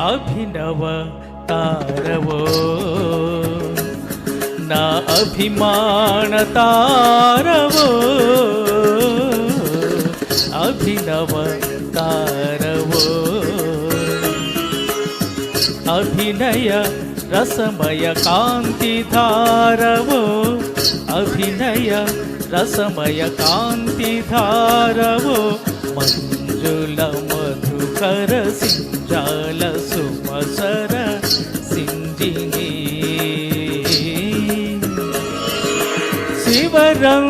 అభినవ తారవో. నా అభిమాన తారవో. అభినవ తారవో. అభినయ రసమయ కాంతి ధారవో. అభినయ రసమయ కాంతి ధారవో. మంజుల కర సింజాల సుమసర సింజిని శివరం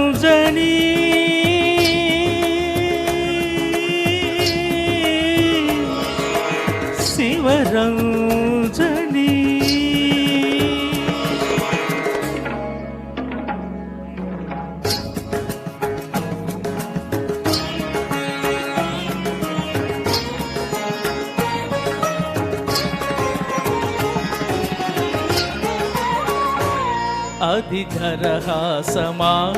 అధిధరహాసమా?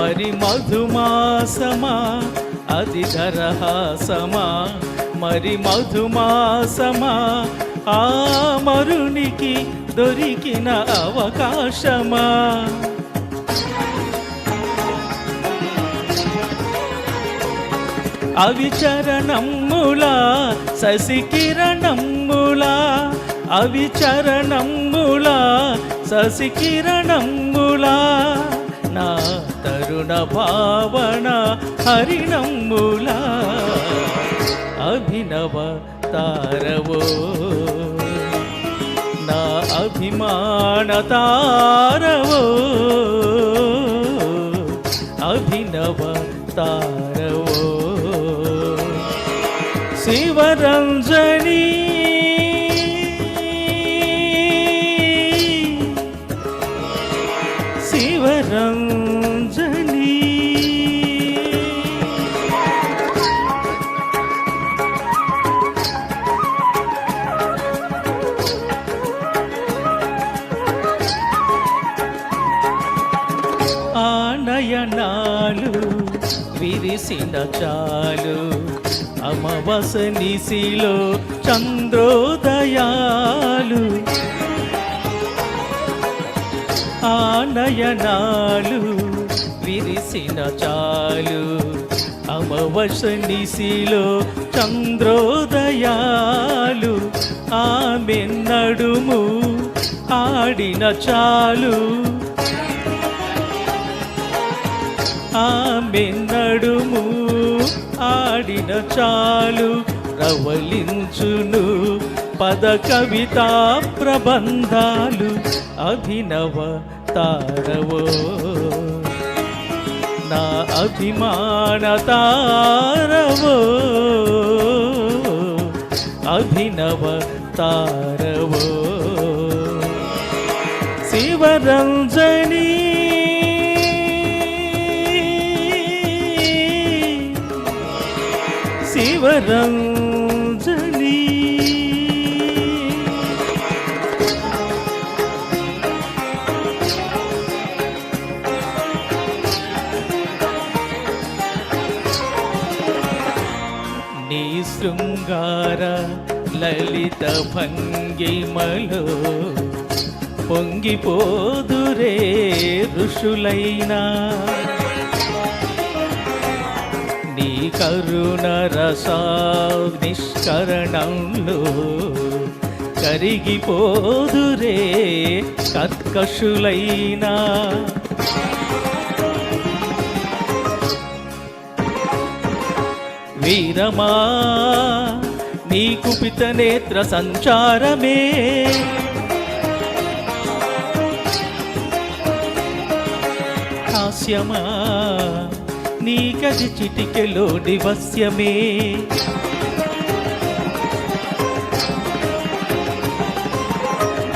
మరి మధుమాసమా? అధిధరహాసమా? మరి మధుమాసమా? ఆ మరునికి దొరికిన అవకాశమా? అవిచరణమ్ములా శశికిరణమ్ములా అవిచరణమ్ములా శశికిరణమ్ములా నా తరుణ భావన హరిణమ్ములా అభినవ తారవో నా అభిమాన తారవో అభినవ తారవో. శివరంజ శివరంజని ఆనయనాలు విరిసిన చాలు అమవస నిశిలో చంద్రోదయాలు. ఆనయనాలు విరిసిన చాలు. అమవస నిశిలో చంద్రోదయాలు ఆమె నడుము ఆడిన చాలు. ఆమె నడుము ఆడిన చాలు రవలించును పద కవితా ప్రబంధాలు అభినవ తారవో. నా అభిమాన తారవో. అభినవ తారవో. శివరంజని. శివరంజ శృంగార లలిత భంగిమలో పొంగిపోదురే ఋషులైనా. నీ కరుణ రసా నిష్కరణంలో కరిగిపోదురే కర్కశులైనా. వీరమా? నీ కుపిత నేత్ర సంచారమే. హాస్యమా నీ కది చిటికెలో దివస్యమే.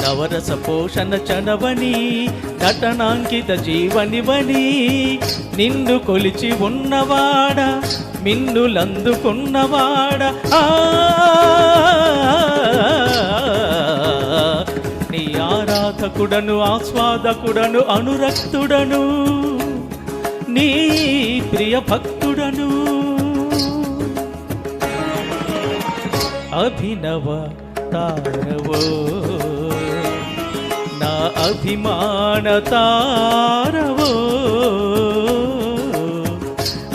నవరస పోషణ చనవని నటనాంకిత జీవనివని నిన్ను కొలిచి ఉన్నవాడ మిన్నులందుకున్నవాడ నీ ఆరాధకుడను ఆస్వాదకుడను అనురక్తుడను నీ ప్రియ భక్తుడను. అభినవ తారవో నా అభిమాన తారవో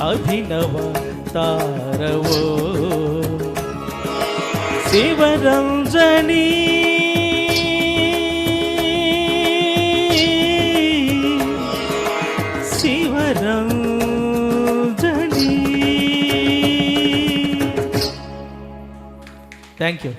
అభినవ తారవో శివరంజని శివరంజని థ్యాంక్ యూ